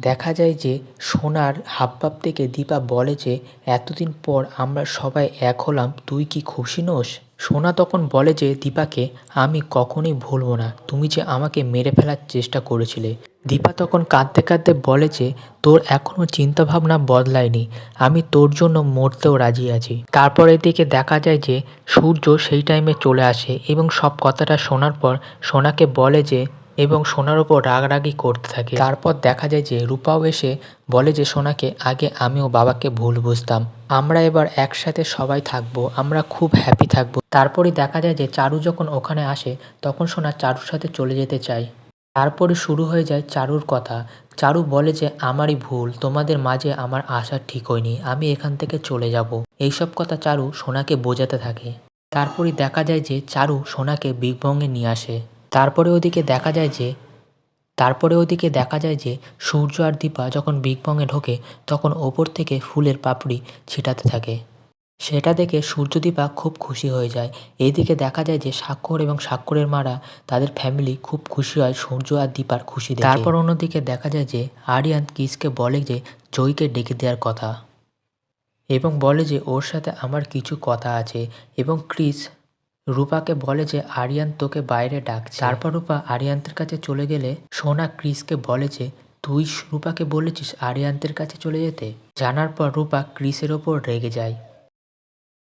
দেখা যায় যে সোনার হাবভাব থেকে দীপা বলে যে, এতদিন পর আমরা সবাই এক হলাম, তুই কি খুশি নোস? সোনা তখন বলে যে, দীপাকে আমি কখনোই ভুলবো না, তুমি যে আমাকে মেরে ফেলার চেষ্টা করেছিলে। দীপা তখন কাঁদতে কাঁদতে বলে যে, তোর এখনও চিন্তাভাবনা বদলায়নি, আমি তোর জন্য মরতেও রাজি আছি। তারপর এদিকে দেখা যায় যে, সূর্য সেই টাইমে চলে আসে এবং সব কথাটা শোনার পর সোনাকে বলে যে এবং সোনার ওপর রাগারাগি করতে থাকে। তারপর দেখা যায় যে রূপাও এসে বলে যে, সোনাকে, আগে আমিও বাবাকে ভুল বুঝতাম। আমরা এবার একসাথে সবাই থাকব, আমরা খুব হ্যাপি থাকব। তারপরে দেখা যায় যে চারু যখন ওখানে আসে, তখন সোনা চারুর সাথে চলে যেতে চায়। তারপরে শুরু হয়ে যায় চারুর কথা। চারু বলে যে, আমারই ভুল, তোমাদের মাঝে আমার আসা ঠিক হয়নি, আমি এখান থেকে চলে যাব। এইসব কথা চারু সোনাকে বোঝাতে থাকে। তারপরে দেখা যায় যে চারু সোনাকে বিগ বংয়ে নিয়ে আসে। তারপরে ওদিকে দেখা যায় যে, তারপরে ওদিকে দেখা যায় যে, সূর্য আর দীপা যখন বিগ বংয়ে ঢোকে, তখন ওপর থেকে ফুলের পাপড়ি ছিটাতে থাকে। সেটা দেখে সূর্যদীপা খুব খুশি হয়ে যায়। এইদিকে দেখা যায় যে, স্বাক্ষর এবং স্বাক্ষরের মারা তাদের ফ্যামিলি খুব খুশি হয় সূর্য আর দীপার খুশি তারপর অন্যদিকে দেখা যায় যে, আরিয়ান কিসকে বলে যে, জয়কে ডেকে দেওয়ার কথা। এবং বলে যে, ওর সাথে আমার কিছু কথা আছে। এবং ক্রিস রূপাকে বলে যে আরিয়ান তোকে বাইরে ডাকছে। তারপর রূপা আরিয়ান্তের কাছে চলে গেলে সোনা ক্রিসকে বলে যে, তুই রূপাকে বলেছিস আরিয়ান্তের কাছে চলে যেতে? জানার পর রূপা ক্রিসের ওপর রেগে যায়।